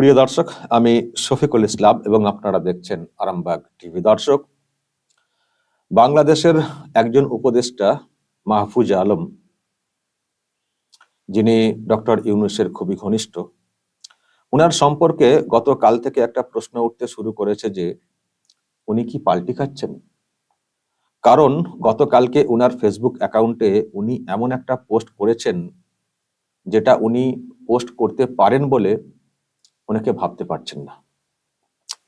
প্রিয় দর্শক, আমি শফিকুল ইসলাম এবং আপনারা দেখছেন আরামবাগ টিভি দর্শক। বাংলাদেশের একজন উপদেষ্টা মাহফুজ আলম, যিনি ডক্টর ইউনুসের খুবই ঘনিষ্ঠ, উনার সম্পর্কে গতকাল থেকে একটা প্রশ্ন উঠতে শুরু করেছে যে, উনি কি পাল্টি খাচ্ছেন? কারণ গতকালকে উনার ফেসবুক অ্যাকাউন্টে উনি এমন একটা পোস্ট করেছেন, যেটা উনি পোস্ট করতে পারেন বলে অনেকে ভাবতে পারছেন না।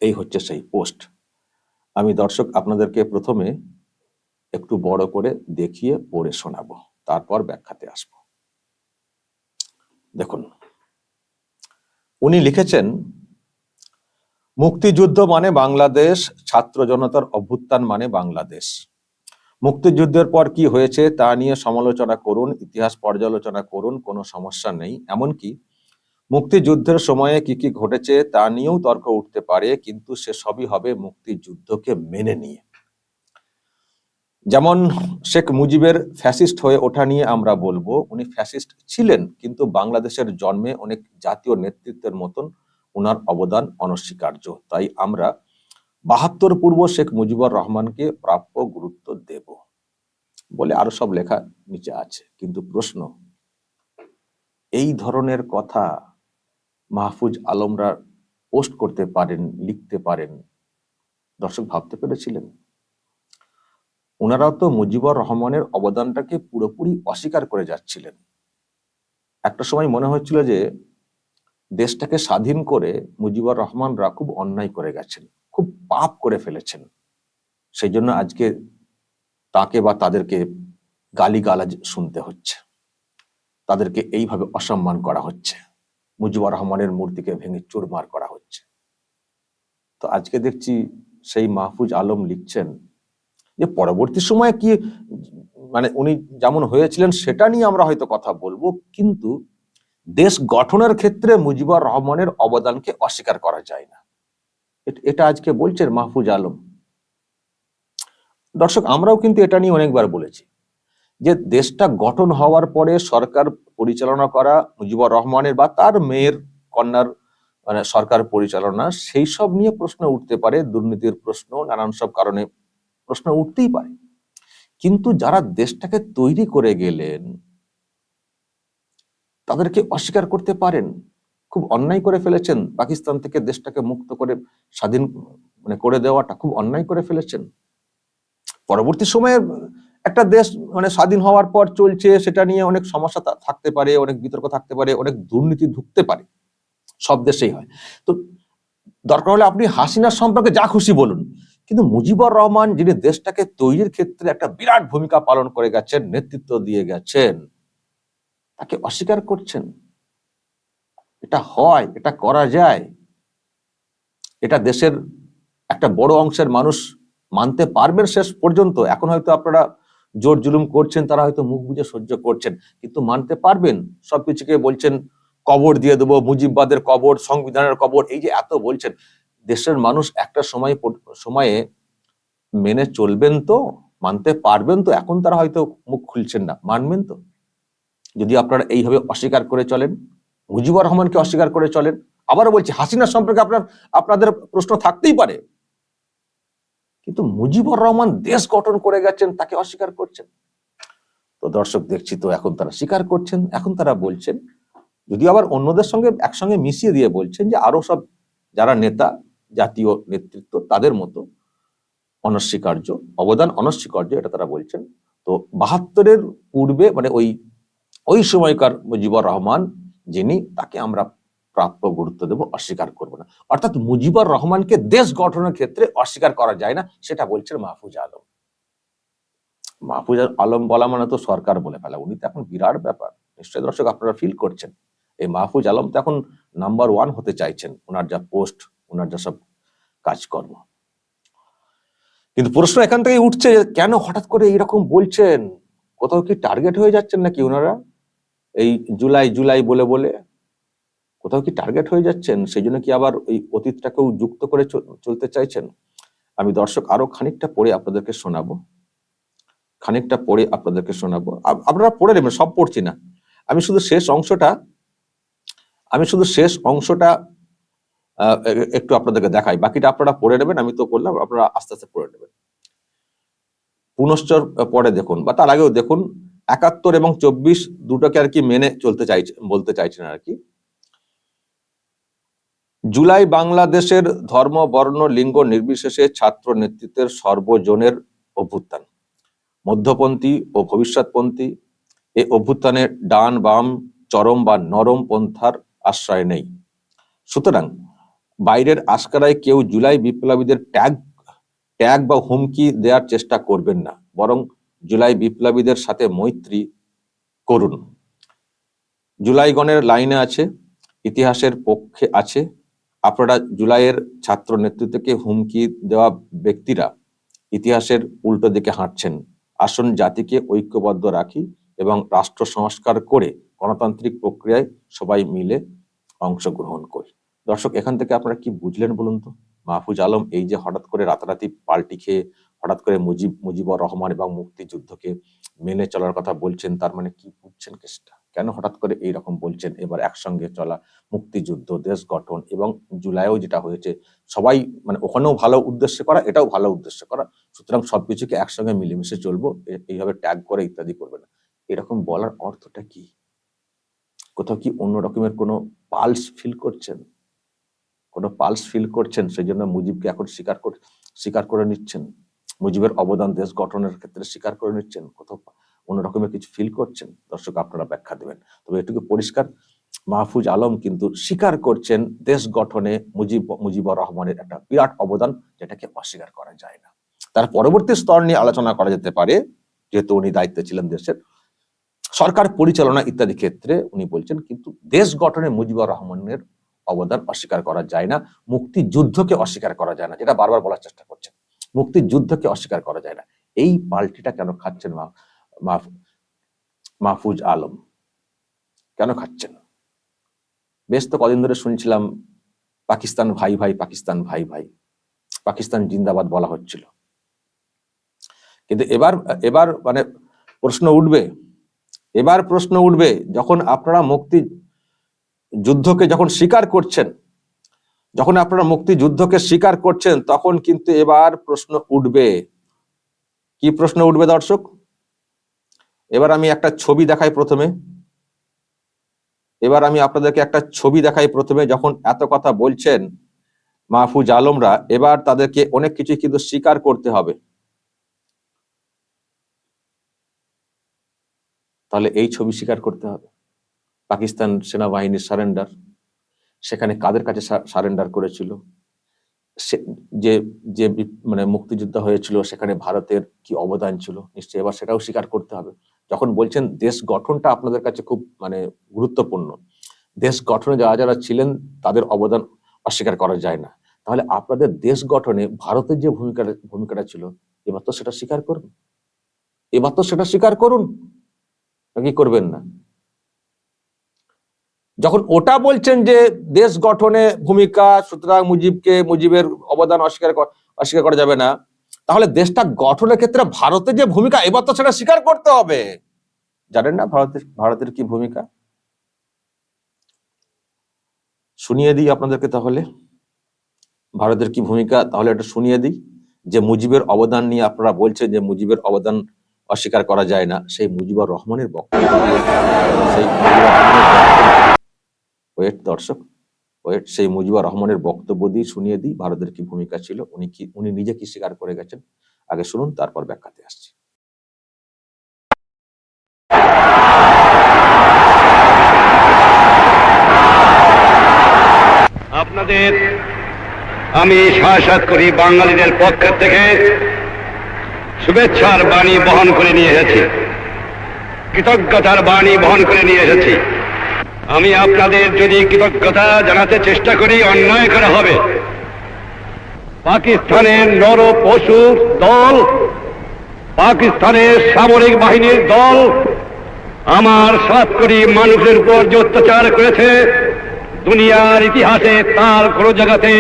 এই হচ্ছে সেই পোস্ট। আমি দর্শক আপনাদেরকে প্রথমে একটু বড় করে দেখিয়ে পড়ে শোনাবো, তারপর ব্যাখ্যাতে আসব। দেখুন, উনি লিখেছেন, মুক্তিযুদ্ধ মানে বাংলাদেশ, ছাত্র জনতার অভ্যুত্থান মানে বাংলাদেশ। মুক্তিযুদ্ধের পর কি হয়েছে তা নিয়ে সমালোচনা করুন, ইতিহাস পর্যালোচনা করুন, কোনো সমস্যা নেই। এমনকি মুক্তিযুদ্ধের সময়ে কি কি ঘটেছে তা নিয়েও তর্ক উঠতে পারে, কিন্তু সে সবই হবে মুক্তিযুদ্ধকে মেনে নিয়ে। যেমন শেখ মুজিবের ফ্যাসিস্ট হয়ে ওঠা নিয়ে আমরা বলব, উনি ফ্যাসিস্ট ছিলেন, কিন্তু বাংলাদেশের জন্মে অনেক জাতীয় নেতৃত্বের মতন ওনার অবদান অনস্বীকার্য। তাই আমরা বাহাত্তর পূর্ব শেখ মুজিবুর রহমানকে প্রাপ্য গুরুত্ব দেব বলে আরও সব লেখা নিচে আছে। কিন্তু প্রশ্ন, এই ধরনের কথা মাহফুজ আলমরা পোস্ট করতে পারেন, লিখতে পারেন। দর্শক ভাবতে পেরেছিলেন? ওনারাও তো মুজিবুর রহমানের অবদানটাকে পুরোপুরি অস্বীকার করে যাচ্ছিলেন। একটা সময় মনে হচ্ছিল যে, দেশটাকে স্বাধীন করে মুজিবুর রহমানরা খুব অন্যায় করে গেছেন, খুব পাপ করে ফেলেছেন। সেই জন্য আজকে তাকে বা তাদেরকে গালিগালাজ শুনতে হচ্ছে। তাদেরকে এইভাবে অসম্মান করা হচ্ছে। মুজিবুর রহমানের মূর্তিকে ভেঙে চুরমার করা হচ্ছে। তো আজকে দেখছি সেই মাহফুজ আলম লিখছেন যে পরবর্তী সময়ে কি মানে উনি যেমন হয়েছিলেন সেটা নিয়ে আমরা হয়তো কথা বলব, কিন্তু দেশ গঠনের ক্ষেত্রে মুজিবুর রহমানের অবদানকে অস্বীকার করা যায় না। এটা আজকে বলছেন মাহফুজ আলম। দর্শক, আমরাও কিন্তু এটা নিয়ে অনেকবার বলেছি যে দেশটা গঠন হওয়ার পরে সরকার পরিচালনা করা মুজিবুর রহমানের বা তার মেয়ের কন্যার মানে সরকার পরিচালনা, সেই সব নিয়ে প্রশ্ন উঠতে পারে, দুর্নীতির প্রশ্ন, নানান সব কারণে প্রশ্ন উঠতেই পারে। কিন্তু যারা দেশটাকে তৈরি করে গেলেন, তাদেরকে অস্বীকার করতে পারেন, খুব অন্যায় করে ফেলেছেন, পাকিস্তান থেকে দেশটাকে মুক্ত করে, স্বাধীন মানে করে দেওয়াটা খুব অন্যায় করে ফেলেছেন। পরবর্তী সময়ে একটা দেশ মানে স্বাধীন হওয়ার পর চলছে, সেটা নিয়ে অনেক সমস্যা থাকতে পারে, অনেক বিতর্ক থাকতে পারে, অনেক দুর্নীতি ঢুকতে পারে। সব দেশেই হয়। তো দরকার হলে আপনি হাসিনার সম্পর্কে যা খুশি বলুন। কিন্তু মুজিবুর রহমান, যিনি দেশটাকে তৈরির ক্ষেত্রে একটা বিরাট ভূমিকা পালন করে গেছেন, নেতৃত্ব দিয়ে গেছেন, তাকে অস্বীকার করছেন। এটা হয়, এটা করা যায়। এটা দেশের একটা বড় অংশের মানুষ মানতে পারবেন শেষ পর্যন্ত। এখন হয়তো আপনারা জোর জুলুম করছেন, তারা হয়তো মুখ বুঝে সহ্য করছেন। কিন্তু মানতে পারবেন? সবকিছুকে বলছেন, কবর দিয়ে দেবো, মুজিববাদের কবর, সংবিধানের কবর, এই যে এত বলছেন, দেশের মানুষ একটা সময় সময়ে মেনে চলবেন তো? মানতে পারবেন তো? এখন তারা হয়তো মুখ খুলছেন না। মানবেন তো? যদি আপনারা এইভাবে অস্বীকার করে চলেন, মুজিবুর রহমানকে অস্বীকার করে চলেন, আবারও বলছি, হাসিনা সম্পর্কে আপনার, আপনাদের প্রশ্ন থাকতেই পারে। কিন্তু মুজিবুর রহমান দেশ গঠন করে গেছেন, তাকে অস্বীকার করছেন। তো দর্শক দেখছি তো এখন তারা স্বীকার করছেন, এখন তারা বলছেন যদি আবার অন্যদের সঙ্গে একসঙ্গে মিশিয়ে দিয়ে বলছেন যে আরও সব যারা নেতা, জাতীয় নেতৃত্ব, তাদের মতো অনস্বীকার্য, অবদান অনস্বীকার্য, এটা তারা বলছেন। তো বাহাত্তরের পূর্বে মানে ওই ওই সময়কার মুজিবুর রহমান, যিনি, তাকে আমরা প্রাপ্য গুরুত্ব দেব, অস্বীকার করব না। অর্থাৎ মুজিবুর রহমানকে দেশ গঠনের ক্ষেত্রে অস্বীকার করা যায় না, সেটা বলছেন মাহফুজ আলম। মাহফুজ আলম বলা মানে তো সরকার বলে ফেলা, উনি তো এখন বিরাট ব্যাপার। নিশ্চয় দর্শক আপনারা ফিল করছেন। এই মাহফুজ আলম তো এখন নাম্বার ওয়ান হতে চাইছেন ওনার যা পোস্ট ওনার যা সব কাজকর্ম। কিন্তু প্রশ্ন এখান থেকে উঠছে কেন হঠাৎ করে এইরকম বলছেন? কোথাও কি টার্গেট হয়ে যাচ্ছেন নাকি ওনারা এই জুলাই জুলাই বলে বলে কোথাও কি টার্গেট হয়ে যাচ্ছেন? সেই জন্য কি আবার এই অতীতটাকেও যুক্ত করে চলতে চাইছেন? আমি দর্শক আরও খানিকটা পড়ে আপনাদেরকে শোনাবো। খানিকটা পড়ে আপনাদেরকে শোনাবো। আপনারা পড়ে নেবেন, সব পড়ছি না। আমি শুধু শেষ অংশটা, আমি শুধু শেষ অংশটা একটু আপনাদেরকে দেখাই। বাকিটা আপনারা পড়ে নেবেন, আমি তো করলাম আপনারা আস্তে আস্তে পড়ে নেবেন। পুনশ্চর পরে দেখুন, বা তার আগেও দেখুন, একাত্তর এবং চব্বিশ দুটোকে আর কি মেনে চলতে চাইছে, বলতে চাইছেন আর কি। জুলাই বাংলাদেশের ধর্ম, বর্ণ, লিঙ্গ নির্বিশেষে ছাত্র নেতৃত্বের সর্বজনের অভ্যুত্থান। মধ্যপন্থী ও ভবিষ্যৎপন্থী এ অভ্যুত্থানে ডান, বাম, চরম বা নরম পন্থার আশ্রয় নেই। সুতরাং বাইরের আশকারায় কেউ জুলাই বিপ্লবীদের ট্যাগ ট্যাগ বা হুমকি দেওয়ার চেষ্টা করবেন না, বরং জুলাই বিপ্লবীদের সাথে মৈত্রী করুন। জুলাইগণের লাইনে আছে, ইতিহাসের পক্ষে আছে আপনারা জুলাইয়ের ছাত্র নেতৃত্বকে হুমকি দেওয়া ব্যক্তিরা ইতিহাসের উল্টো দিকে হাঁটছেন। আসুন জাতিকে ঐক্যবদ্ধ রাখি এবং রাষ্ট্র সংস্কার করে গণতান্ত্রিক প্রক্রিয়ায় সবাই মিলে অংশগ্রহণ করি। দর্শক, এখান থেকে আপনারা কি বুঝলেন বলুন তো? মাহফুজ আলম, এই যে হঠাৎ করে রাতারাতি পাল্টি খেয়ে হঠাৎ করে মুজিব, মুজিবুর রহমান এবং মুক্তিযুদ্ধকে মেনে চলার কথা বলছেন, তার মানে কি বুঝছেন কেসটা? কেন হঠাৎ করে এই রকম বলছেন? এবার একসঙ্গে চলা মুক্তিযুদ্ধ, দেশ গঠন এবং জুলাইও যেটা হয়েছে, সবাই মানে ওখানেও ভালো উদ্দেশ্যে করা, এটাও ভালো উদ্দেশ্যে করা। সুতরাং সবকিছুকে একসঙ্গে মিলেমিশে চলবো এইভাবে ট্যাগ করে ইত্যাদি করবে না। এরকম বলার অর্থটা কি? কোথাও কি অন্য রকমের কোনো পালস ফিল করছেন? কোনো পালস ফিল করছেন? সেই জন্য মুজিবকে এখন স্বীকার করে স্বীকার করে নিচ্ছেন? মুজিবের অবদান দেশ গঠনের ক্ষেত্রে স্বীকার করে নিচ্ছেন? কোথাও রকমের কিছু ফিল করছেন? দর্শক, আপনারা ব্যাখ্যা দেবেন। তবে এটুকু পরিষ্কার, মাহফুজ আলম কিন্তু স্বীকার করছেন দেশ গঠনে মুজিব, মুজিবুর রহমানের একটা বিরাট অবদান যেটাকে অস্বীকার করা যায় না। তার পরবর্তী স্তর নিয়ে আলোচনা করা যেতে পারে, যেহেতু উনি দায়িত্বে ছিলেন দেশের। সরকার পরিচালনা ইত্যাদি ক্ষেত্রে উনি বলছেন, কিন্তু দেশ গঠনে মুজিবুর রহমানের অবদান অস্বীকার করা যায় না, মুক্তিযুদ্ধকে অস্বীকার করা যায় না, যেটা বারবার বলার চেষ্টা করছেন। মুক্তিযুদ্ধকে অস্বীকার করা যায় না। এই পাল্টিটা কেন খাচ্ছেন মা- মাহফুজ আলম। কেন খাচ্ছেন? বেশ তো কদিন ধরে শুনছিলাম, পাকিস্তান ভাই ভাই, পাকিস্তান ভাই ভাই। পাকিস্তান জিন্দাবাদ বলা হচ্ছিল। কিন্তু এবার এবার মানে প্রশ্ন উঠবে, এবার প্রশ্ন উঠবে, যখন আপনারা মুক্তি যুদ্ধকে যখন স্বীকার করছেন, যখন আপনারা মুক্তিযুদ্ধকে স্বীকার করছেন, তখন কিন্তু এবার প্রশ্ন উঠবে। কি প্রশ্ন উঠবে দর্শক? এবার আমি একটা ছবি দেখাই প্রথমে। এবার আমি আপনাদেরকে একটা ছবি দেখাই প্রথমে, যখন এত কথা বলছেন মাহফুজ আলমরা, এবার তাদেরকে অনেক কিছু কিন্তু স্বীকার করতে হবে। তাহলে এই ছবি স্বীকার করতে হবে। পাকিস্তান সেনাবাহিনীর সারেন্ডার, সেখানে কাদের কাছে সারেন্ডার করেছিল? যে যে মানে মুক্তিযুদ্ধ হয়েছিল, সেখানে ভারতের কি অবদান ছিল? নিশ্চয়ই এবার সেটাও স্বীকার করতে হবে। যখন বলছেন দেশ গঠনটা আপনাদের কাছে খুব মানে গুরুত্বপূর্ণ, দেশ গঠনে যারা যারা ছিলেন তাদের অবদান অস্বীকার করা যায় না। তাহলে আপনাদের দেশ গঠনে ভারতের যে ভূমিকাটা ভূমিকাটা ছিল, এবার তো সেটা স্বীকার করুন। এবার তো সেটা স্বীকার করুন নাকি করবেন না? যখন ওটা বলছেন যে দেশ গঠনে ভূমিকা, সুতরাং মুজিবকে, মুজিবের অবদান অস্বীকার অস্বীকার করা যাবে না তাহলে দেশটা গঠনের ক্ষেত্রে ভারতের যে ভূমিকা, এবার তো সেটা স্বীকার করতে হবে। জানেন না ভারতের ভারতের কি ভূমিকা? শুনিয়ে দিই আপনাদেরকে তাহলে। ভারতের কি ভূমিকা? তাহলে এটা শুনিয়ে দিই। যে মুজিবের অবদান নিয়ে আপনারা বলছেন যে মুজিবের অবদান অস্বীকার করা যায় না, সেই মুজিবুর রহমানের বক্তব্য। দর্শক। ওয়েট সেই মুজিবুর রহমানের বক্তব্য দিয়ে শুনিয়ে দিই, ভারতের কি ভূমিকা ছিল, উনি কি, উনি নিজে কি স্বীকার করে গেছেন, আগে শুনুন, তারপর ব্যাখ্যাতে আসছি। আপনাদের, আমি সাহসাত করি বাঙালিদের পক্ষ থেকে, শুভেচ্ছার বাণী বহন করে নিয়ে এসেছি। কৃতজ্ঞতার বাণী বহন করে নিয়ে এসেছি। আমি আপনাদের যদি কৃতজ্ঞতা জানাতে চেষ্টা করি, অন্যায় করা হবে। পাকিস্তানের নর পশু দল, পাকিস্তানের সামরিক বাহিনীর দল আমার সাত মানুষের উপর যে অত্যাচার করেছে, দুনিয়ার ইতিহাসে তার কোন জায়গাতে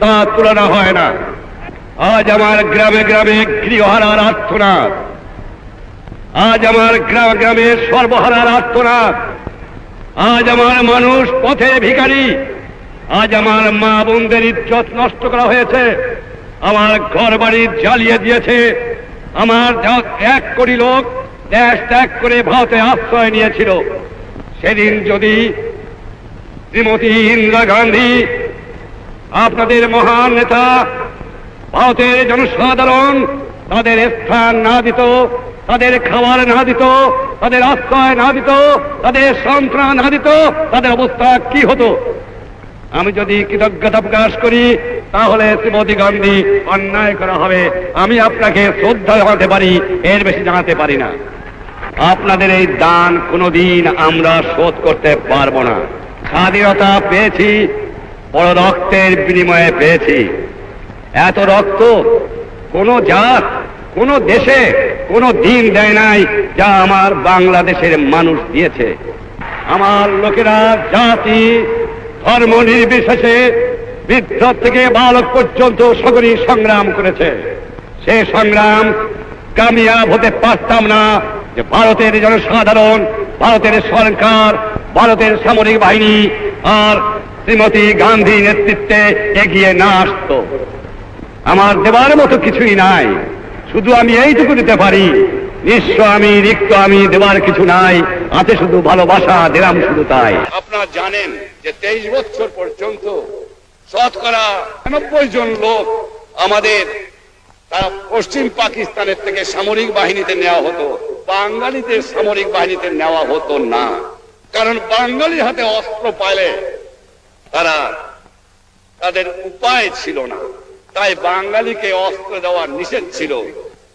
তার তুলনা হয় না। আজ আমার গ্রামে গ্রামে গৃহহারার আর্থনাদ আজ আমার গ্রামে গ্রামে সর্বহারার আর্থনাদ আজ আমার মানুষ পথে ভিখারি। আজ আমার মা বোনদের ইজ্জত নষ্ট করা হয়েছে। আমার ঘর বাড়ি জ্বালিয়ে দিয়েছে। আমার এক কোটি লোক দেশ ত্যাগ করে ভারতে আশ্রয় নিয়েছিল। সেদিন যদি শ্রীমতী ইন্দিরা গান্ধী, আপনাদের মহান নেতা, ভারতের জনসাধারণ তাদের স্থান না দিত তাদের খাবার না দিত তাদের আশ্রয় না দিত তাদের সন্ত্রাস না দিত তাদের অবস্থা কি হতো? আমি যদি কৃতজ্ঞতা প্রকাশ করি, তাহলে শ্রীমতী গান্ধী অন্যায় করা হবে। আমি আপনাকে শ্রদ্ধা জানাতে পারি, এর বেশি জানাতে পারি না। আপনাদের এই দান কোনোদিন আমরা শোধ করতে পারব না। স্বাধীনতা পেয়েছি বড় রক্তের বিনিময়ে পেয়েছি। এত রক্ত কোন জাত কোন দেশে কোন দিন দেয় নাই যা আমার বাংলাদেশের মানুষ দিয়েছে। আমার লোকেরা জাতি, ধর্ম নির্বিশেষে বৃদ্ধ থেকে বালক পর্যন্ত সকলেই সংগ্রাম করেছে। সে সংগ্রাম কামিয়াব হতে পারতাম না যে ভারতের জনসাধারণ, ভারতের সরকার, ভারতের সামরিক বাহিনী আর শ্রীমতী গান্ধী নেতৃত্বে এগিয়ে না আসতো। আমার দেবার মতো কিছুই নাই। শুধু আমি এইটুকু দিতে পারি। নিঃস্ব আমি রিক্ত, আমি দেবার কিছু নাই। আছে শুধু ভালোবাসা, দিলাম শুধু তাই। আপনারা জানেন যে তেইশ বছর পর্যন্ত শতকরা নব্বই জন লোক আমাদের তারা পশ্চিম পাকিস্তানের থেকে সামরিক বাহিনীতে নেওয়া হতো। বাঙালিদের সামরিক বাহিনীতে নেওয়া হতো না। কারণ বাঙালির হাতে অস্ত্র পাইলে তারা তাদের উপায় ছিল না। তাই বাঙালিকে অস্ত্র দেওয়ার নিষেধ ছিল।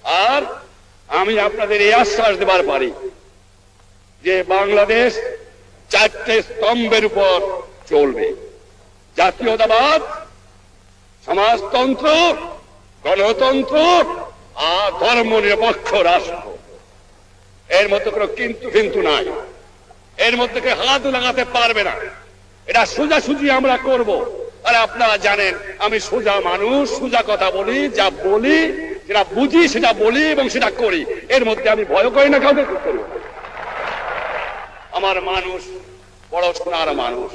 আর আমি আপনাদের এই আশ্বাস দেবার পারি যে বাংলাদেশ চারটে স্তম্ভের উপর চলবে। জাতীয়তাবাদ, সমাজতন্ত্র, গণতন্ত্র আর ধর্ম নিরপেক্ষ রাষ্ট্র। এর মধ্যে কোনো কিন্তু কিন্তু নাই। এর মধ্যে হাত লাগাতে পারবে না। এটা সোজাসুজি আমরা করব। আর আপনারা জানেন, আমি সোজা মানুষ, সোজা কথা বলি, যা বলি, যেটা বুঝি, সেটা বলি এবং সেটা করি। এর মধ্যে আমি ভয় করি না, কাউকে করব না। আমার মানুষ বড় সোনার মানুষ।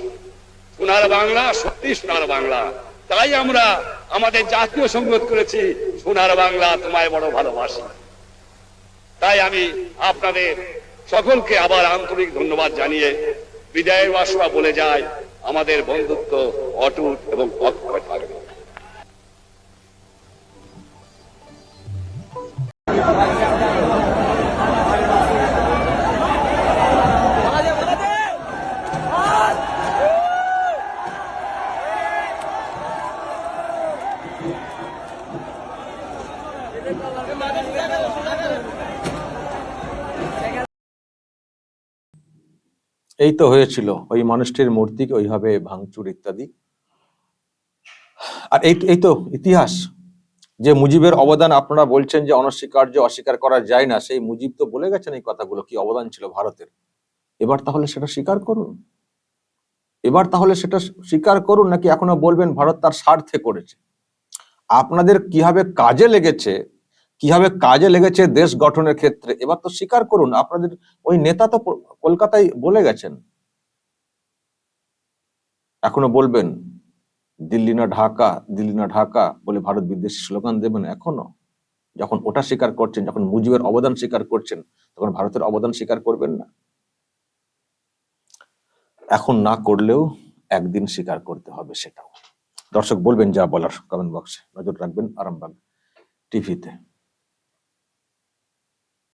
সোনার বাংলা সত্যি সোনার বাংলা। তাই আমরা আমাদের জাতীয় সঙ্গত করেছি, সোনার বাংলা তোমায় বড় ভালোবাসি। তাই আমি আপনাদের সকলকে আবার আন্তরিক ধন্যবাদ জানিয়ে বিদায়ের বাসনা বলে যায় আমাদের বন্ধুত্ব অটুট এবং অক্ষয় থাকবে। এই তো হয়েছিল। ওই মানুষটির মূর্তিকে ওইভাবে ভাঙচুর ইত্যাদি। আর এই এই তো ইতিহাস। যে মুজিবের অবদান আপনারা বলছেন যে অনস্বীকার্য, অস্বীকার করা যায় না, সেই মুজিব তো বলে গেছেন এই কথাগুলো, কি অবদান ছিল ভারতের। এবার তাহলে সেটা স্বীকার করুন। এবার তাহলে সেটা স্বীকার করুন নাকি এখনও বলবেন ভারত তার স্বার্থে করেছে। আপনাদের কীভাবে কাজে লেগেছে কীভাবে কাজে লেগেছে দেশ গঠনের ক্ষেত্রে? এবার তো স্বীকার করুন, আপনাদের ওই নেতা তো কলকাতায় বলে গেছেন। এখনও বলবেন, দিল্লি না ঢাকা, দিল্লি না ঢাকা বলে ভারত বিদ্বেষী স্লোগান দেবেন এখনও? যখন ওটা স্বীকার করছেন, যখন মুজিবের অবদান স্বীকার করছেন, তখন ভারতের অবদান স্বীকার করবেন না? এখন না করলেও একদিন স্বীকার করতে হবে সেটাও। দর্শক, বলবেন যা বলার কমেন্ট বক্সে। নজর রাখবেন আরামবাগ টিভিতে।